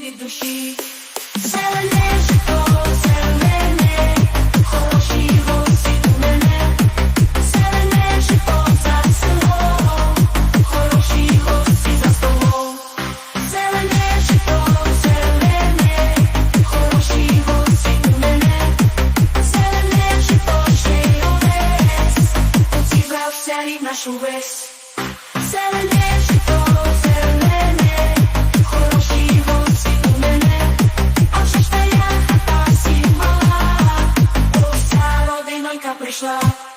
від душі. Зелене житло, зелене, хороші гості до мене. Зелене житло за селом, хороші гості за столом. Зелене житло, зелене, хороші гості до мене. Зелене житло ще й овець, поцібрався рід наш увесь. родинонька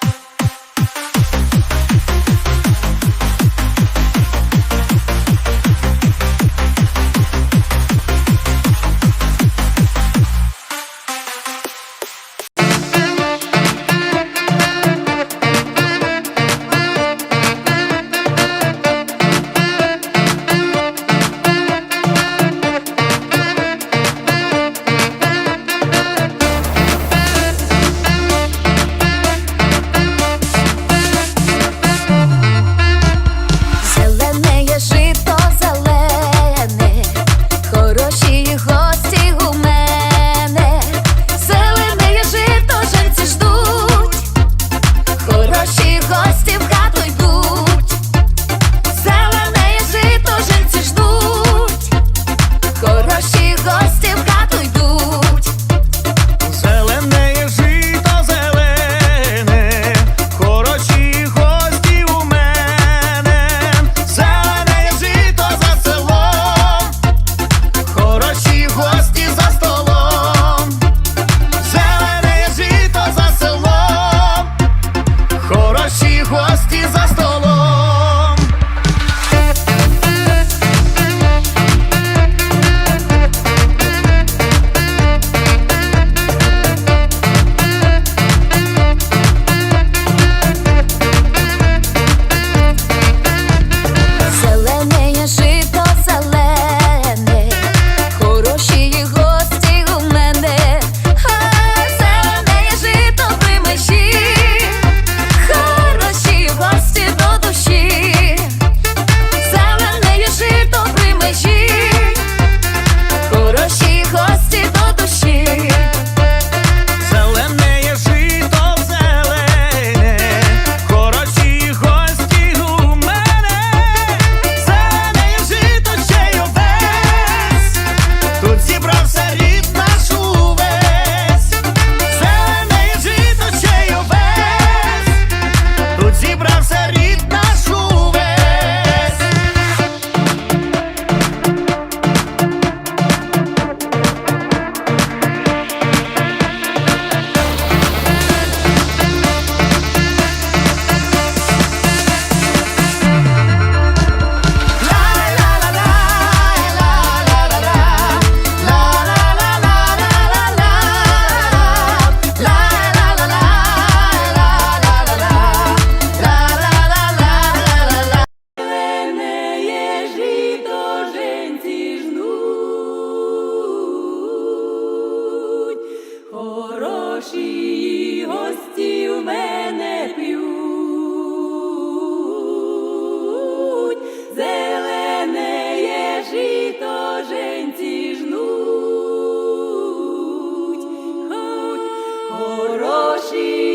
Хороші.